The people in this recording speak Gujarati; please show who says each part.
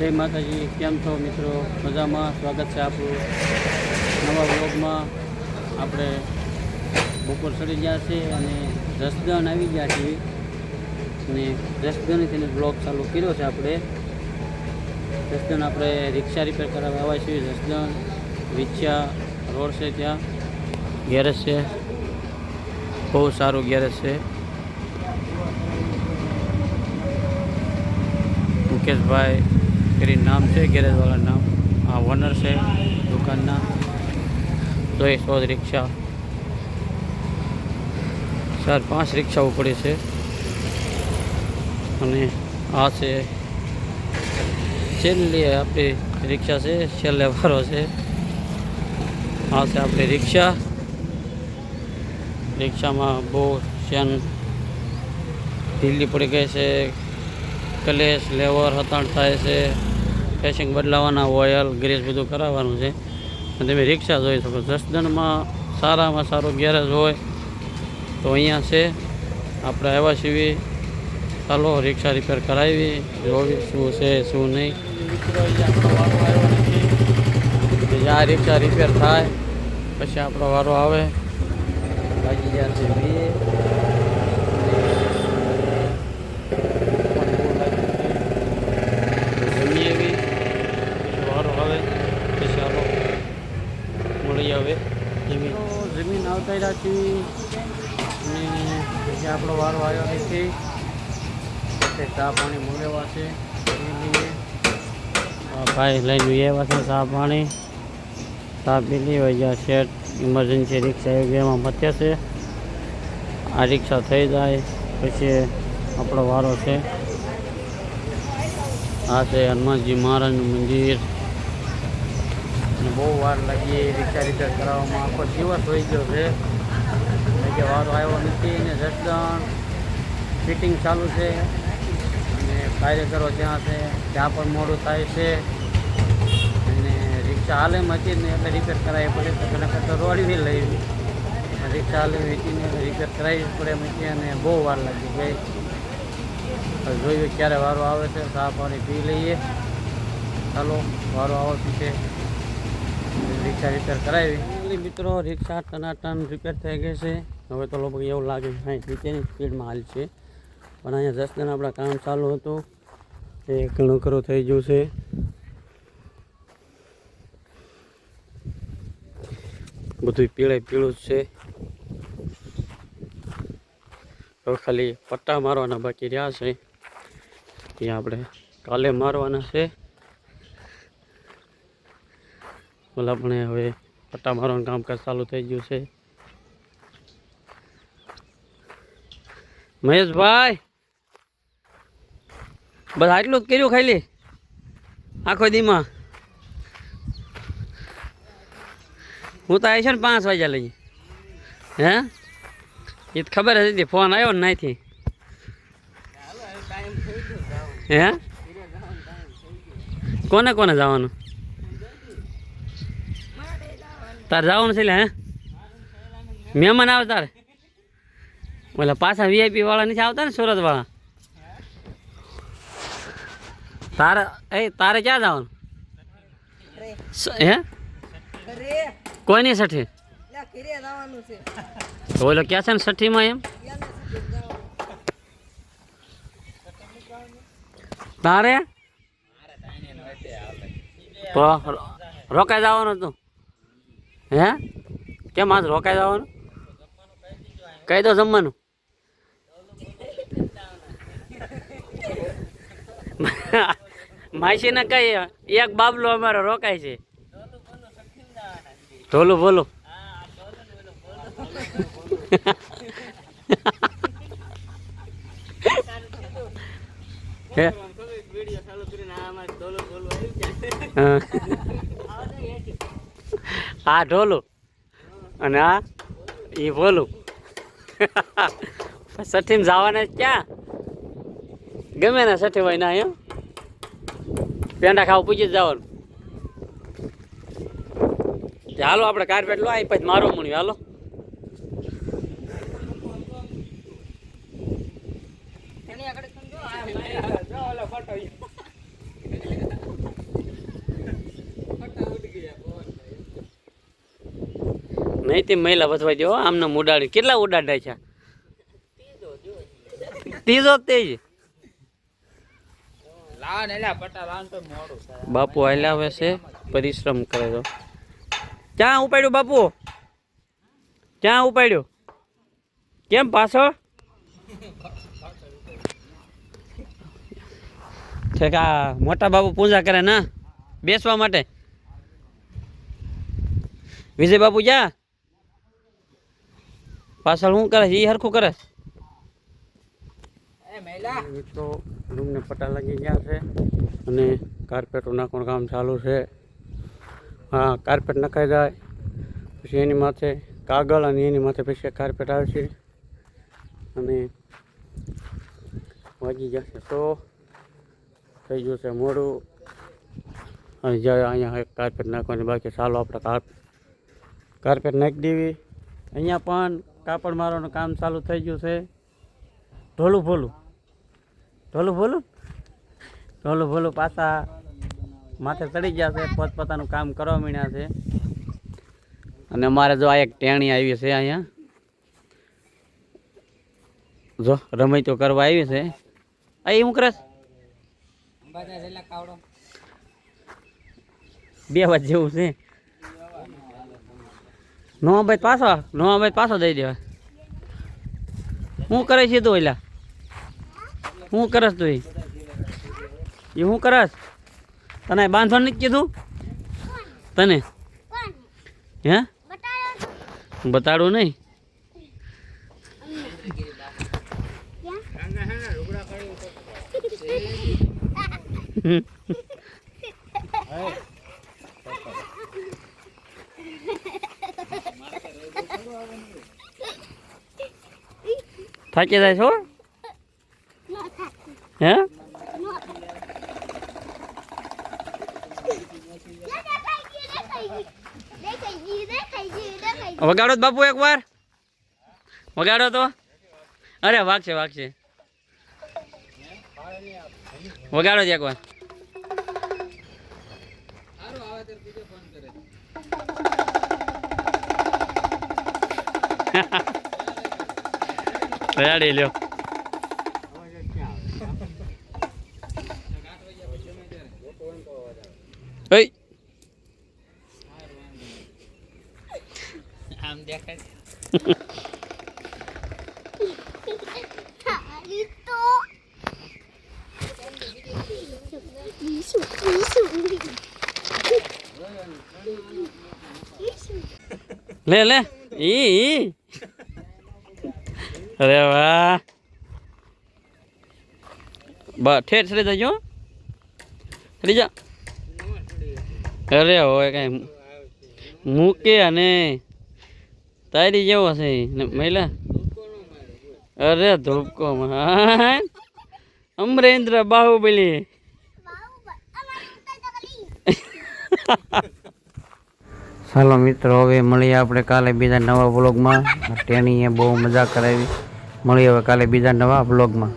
Speaker 1: જય માતાજી, કેમ છો મિત્રો? મજામાં? સ્વાગત છે આપણું નવા વ્લોગમાં. આપણે બપોર ચડી ગયા છે અને જસદણ આવી ગયા છીએ. અને જસદણથી બ્લોગ ચાલુ કર્યો છે આપણે. જસદણ આપણે રિક્ષા રિપેર કરાવવા આવ્યા છીએ. જસદણ વિછ્યા રોડ છે ત્યાં. ગેરેજ છે. બહુ સારું ગેરેજ છે. મુકેશભાઈ કરી નામ છે ગેરેજવાળા નામ. આ ઓનર છે, દુકાનના. જોઈ, સો રિક્ષા. ચાર, પાંચ રિક્ષાઓ પડી છે. અને આ છેલ્લી આપણી રિક્ષા છે, છેલ્લે વારો છે. આ છે આપણી રિક્ષા. રિક્ષામાં બહુ ચેન ઢીલી પડી ગઈ છે. કલેશ, લેવર હતાણ થાય છે. ફેસિંગ બદલાવાના ઓઇલ ગ્રેસ બધું કરાવવાનું છે. અને તમે રિક્ષા જોઈ શકો જસદણમાં સારામાં સારો ગેરેજ હોય તો અહીંયા છે. આપણે આવ્યા સીવી ચાલો રિક્ષા રિપેર કરાવી. જોવી શું છે, શું નહીં. આ રિક્ષા રિપેર થાય. પછી આપણો વારો આવે. બાકી જ્યાં છે બે જમી એવી પછી વારો આવે પછી ચાલો મળી આવે જમીન જમીન આવતા રહ્યા છીએ અને પછી આપણો વારો આવ્યો નથી તે ચા પાણી મંગાવ્યા છે ભાઈ લઈ જોઈએ એવા છે ચા પાણી. ચા પીલી હોય જ્યાં શેઠ ઇમરજન્સી રિક્ષા એવી એમાં મથે છે. આ રિક્ષા થઈ જાય પછી આપણો વારો છે. આ છે હનુમાનજી મહારાજનું મંદિર. બહુ વાર લાગી રિક્ષા રિક્ષા કરાવવામાં આખો દિવસ હોઈ ગયો છે. એટલે કે વારો આવ્યો નથી ને જસદણ ફિટિંગ ચાલુ છે. અને કાર્યકરો ત્યાં છે, ત્યાં પણ મોડું થાય છે. અને રિક્ષા હાલે હતી ને એટલે રિપેર કરાવી પડે તો પેલા કરતાં રોડવી લઈ રિક્ષા હાલે વેચીને રિપેર કરાવી પડે મચી અને બહુ વાર લાગી ગઈ જોયું ક્યારે વારો આવે છે, ચા પાણી પી લઈએ. ચાલો, વારો આવતી છે રિક્ષા રિપેર કરાવી. મિત્રો, રિક્ષા ટનાટન રિપેર થઈ ગઈ છે. હવે તો લગભગ એવું લાગે સાઠ નીચેની સ્પીડમાં હાલ છે. પણ અહીંયા દસ દિન આપણા કામ ચાલુ હતું. એ ઘણું ખરું થઈ ગયું છે. બધું પીળે પીળું જ છે. હવે ખાલી પટ્ટા મારવાના બાકી રહ્યા છે. એ આપણે કાલે મારવાના છે. ઓલા પણ હવે પટ્ટા મારવાનું કામકાજ ચાલુ થઈ ગયું છે. મહેશભાઈ! બસ આટલું જ કર્યું ખાલી? આખો દીમાં? હું તો આવી છે ને પાંચ વાગ્યા લઈ. હે? એ તો ખબર હતી, ફોન આવ્યો ને નાથી હે? કોને કોને જવાનું? તારે જવાનું છે લે હે? મહેમાન આવે તારે? ઓલા પાછા વીઆઈપી વાળા નથી આવતા ને સુરત વાળા? તારે એ તારે ક્યાં જવાનું? હે? કોઈની સઠી તો ઓલો ક્યાં છે ને સઠ્ઠીમાં એમ. તારે? તો રોકાઈ જવાનું હતું. હે? કેમ આજ રોકાઈ જવાનું? કહી દો જમવાનું. માસીને કઈ એક બાબલો અમારો રોકાય છે. ઢોલું બોલું હે? હા. આ ઢોલું અને આ એ ભોલું સઠીમાં જવાના ક્યાં? ગમે ને સઠી હોય ના એમ પેંડા ખાવ પૂછી જવાનું. હાલો, આપણે કાર્પેટ લો આવી પછી મારો મૂણ્યું હાલો.
Speaker 2: એની
Speaker 1: નહીં તે મહિલા વસવા દો આમને ઉડાડી કેટલા ઉડાડાય છે? ત્રીજો
Speaker 3: તેજ.
Speaker 1: બાપુ હલાવે છે પરિશ્રમ કરે તો ક્યાં ઉપાડ્યું બાપુ? ક્યાં ઉપાડ્યું? કેમ પાછો ઠેક આ મોટા બાપુ પૂજા કરે ના બેસવા માટે. વિજય બાપુ જા પાછળ શું કરે એ સરખું કરે મિત્રો રૂમને પટા લાગી ગયા છે અને કાર્પેટો નાખવાનું કામ ચાલુ છે. હા કાર્પેટ નખાઈ જાય પછી એની માથે કાગળ અને એની માથે પછી કાર્પેટ આવશે અને વાગી જશે તો થઈ ગયું છે મોડું. અને જ્યારે અહીંયા એક કાર્પેટ નાખવાની બાકી ચાલો આપણે કાર્પ કાર્પેટ નાખી દેવી. અહીંયા પણ કાપડ મારવાનું કામ ચાલુ થઈ ગયું છે. ઢોલું ભોલું. ઢોલું ભોલું? ઢોલું ભોલું પાછા માથે ચડી ગયા છે પોતપોતાનું કામ કરવા માંડ્યા છે. અને અમારે જો આ એક ટેણી આવી છે અહીંયા. જો રમઈ તો કરવા આવી છે. અહીં હું કરસ
Speaker 3: કાવડો.
Speaker 1: બે વાત જેવું છે. નો ભાઈ પાછો નો ભાઈ પાછો દઈ દેવા. શું કરે છે તું એલા શું કરસ તું એ શું કરસ? તને બાંધવાનું નથી કીધું? તને? હે? બતાડું નહીં? થાકી જાય છો હે? વગાડો તો બાપુ એકવાર. વગાડો તો. અરે વાગશે વાગશે વગાડો જ એકવાર.
Speaker 3: હા
Speaker 1: રેડી લ્યો. ઓય
Speaker 3: આમ દેખાય.
Speaker 1: લે લે. ઈ ઈ. અરે વાહ બસ ઠેઠ ચડી જજો ચડી જા અરે હોય કઈ મૂકે અને તારી જેવો હશે ને મહિલા અરે ધૂપકો અમરેન્દ્ર બાહુબલી ચાલો મિત્રો હવે મળીએ આપણે કાલે બીજા નવા બ્લોગમાં ટેણીએ બહુ મજા કરાવી. મળીએ હવે કાલે બીજા નવા બ્લોગમાં